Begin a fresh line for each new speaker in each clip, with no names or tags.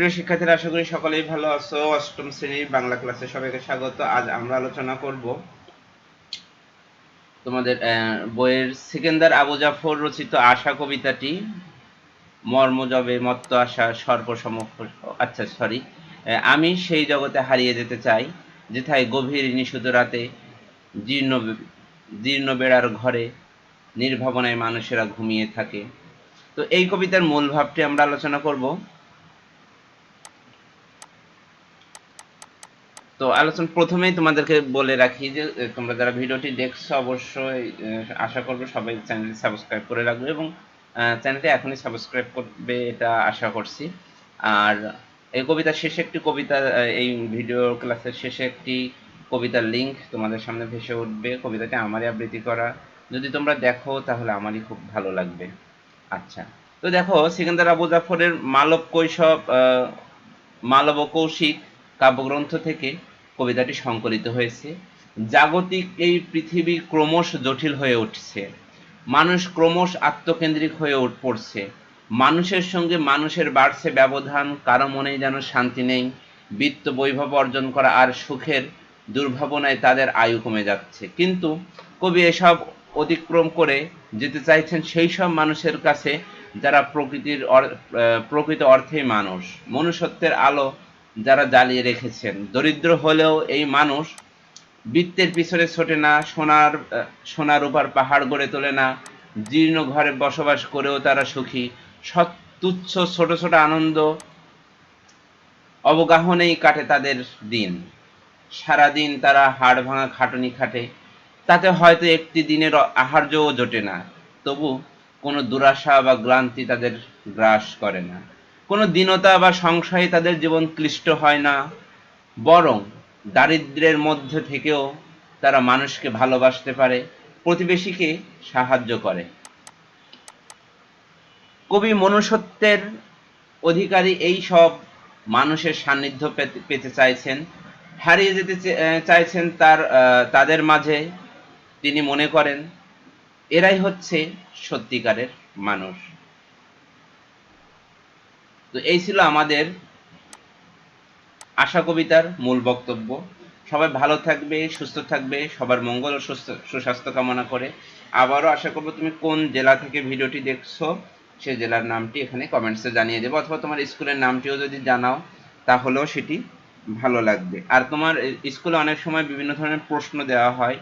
প্রিয় শিক্ষার্থীরা, আশা করি সকলেই ভালো আছো। অষ্টম শ্রেণির বাংলা ক্লাসে সবাইকে স্বাগত। আজ আমরা আলোচনা করব তোমাদের বইয়ের সিকেন্দার আবু জাফর রচিত আশা কবিতাটি, মর্ম জবে মত্ত আশা সর্বসম আচ্ছা সরি আমি সেই জগতে হারিয়ে যেতে চাই, যেথায় গভীর নিশুদ রাতে জীর্ণ জীর্ণ বেড়ার ঘরে নির্ভাবনায় মানুষেরা ঘুমিয়ে থাকে। তো এই কবিতার মূল ভাবটি আমরা আলোচনা করব। তো আলোচনা প্রথমেই তোমাদেরকে বলে রাখি যে তোমরা যারা ভিডিওটি দেখছ, অবশ্যই আশা করব সবাই চ্যানেলটি সাবস্ক্রাইব করে রাখবে এবং চ্যানেলটি এখনই সাবস্ক্রাইব করবে এটা আশা করছি। আর এই কবিতার শেষে একটি কবিতা এই ভিডিও ক্লাসের শেষে একটি কবিতার লিংক তোমাদের সামনে ভেসে উঠবে। কবিতাটি আমারই আবৃত্তি করা। যদি তোমরা দেখো, তাহলে আমারই খুব ভালো লাগবে। আচ্ছা তো দেখো, সিকান্দার আবু জাফরের মালব কৈশব মালব কৌশিক কাব্যগ্রন্থ থেকে কবিতাটি সংকলিত হয়েছে। জাগতিক এই পৃথিবী ক্রমশ জটিল হয়ে উঠছে। মানুষ ক্রমশ আত্মকেন্দ্রিক হয়ে উঠ- পড়ছে। মানুষের সঙ্গে মানুষের বাড়ছে ব্যবধান, কারও মনেই যেন শান্তি নেই। বিত্ত বৈভব অর্জন করা আর সুখের দুর্ভাবনায় তাদের আয়ু কমে যাচ্ছে। কিন্তু কবি এসব অতিক্রম করে যেতে চাইছেন সেই সব মানুষের কাছে যারা প্রকৃতির প্রকৃত অর্থেই মানুষ। মনুষ্যত্বের আলো যারা জ্বালিয়ে রেখেছেন। দরিদ্র হলেও এই মানুষ বৃত্তের পিছনে ছোটে না, সোনার সোনার উপর পাহাড় গড়ে তোলে না, জীর্ণ ঘরে বসবাস করেও তারা সুখী। সৎ, তুচ্ছ, ছোট ছোট আনন্দ অবগাহনেই কাটে তাদের দিন। সারাদিন তারা হাড় ভাঙা খাটুনি খাটে। তাতে হয়তো একটি দিনের আহার্যও জোটে না, তবু কোনো দুরাশা বা গ্লান্তি তাদের গ্রাস করে না। কোনো দীনতা বা সংশয়ে তাদের জীবন ক্লিষ্ট হয় না, বরং দারিদ্র্যের মধ্যে থেকেও তারা মানুষকে ভালোবাসতে পারে, প্রতিবেশীকে সাহায্য করে। কবি মনুষ্যত্বের অধিকারী এই সব মানুষের সান্নিধ্য পেতে চাইছেন। হারিয়ে যেতে চাইছেন তার তাদের মাঝে তিনি মনে করেন, এরাই হচ্ছে সত্যিকারের মানুষ। তো এই ছিল আমাদের আশা কবিতার মূল বক্তব্য। সবাই ভালো থাকবে, সুস্থ থাকবে, সবার মঙ্গল ও সুস্থ, সুস্বাস্থ্য কামনা করে। আবারও আশা করব তুমি কোন জেলা থেকে ভিডিওটি দেখছ, সেই জেলার নামটি এখানে কমেন্টসে জানিয়ে দেবো, অথবা তোমার স্কুলের নামটিও যদি জানাও, তাহলেও সেটি ভালো লাগবে। আর তোমার স্কুলে অনেক সময় বিভিন্ন ধরনের প্রশ্ন দেওয়া হয়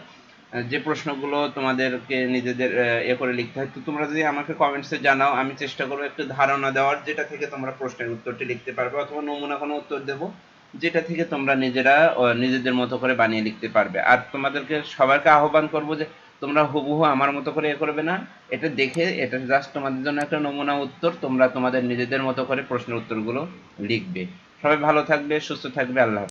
যে প্রশ্নগুলো তোমাদেরকে নিজেদের এ করে লিখতে হয়, তো তোমরা যদি আমাকে কমেন্টসে জানাও, আমি চেষ্টা করব একটু ধারণা দেওয়ার, যেটা থেকে তোমরা প্রশ্নের উত্তরটি লিখতে পারবে, অথবা নমুনা কোনো উত্তর দেবো, যেটা থেকে তোমরা নিজেরা নিজেদের মতো করে বানিয়ে লিখতে পারবে আর তোমাদেরকে সবাইকে আহ্বান করব যে, তোমরা হুবহু আমার মতো করে এ করবে না, এটা দেখে, এটা জাস্ট তোমাদের জন্য একটা নমুনা উত্তর, তোমরা তোমাদের নিজেদের মতো করে প্রশ্নের উত্তরগুলো লিখবে সবাই ভালো থাকবে, সুস্থ থাকবে, আল্লাহ।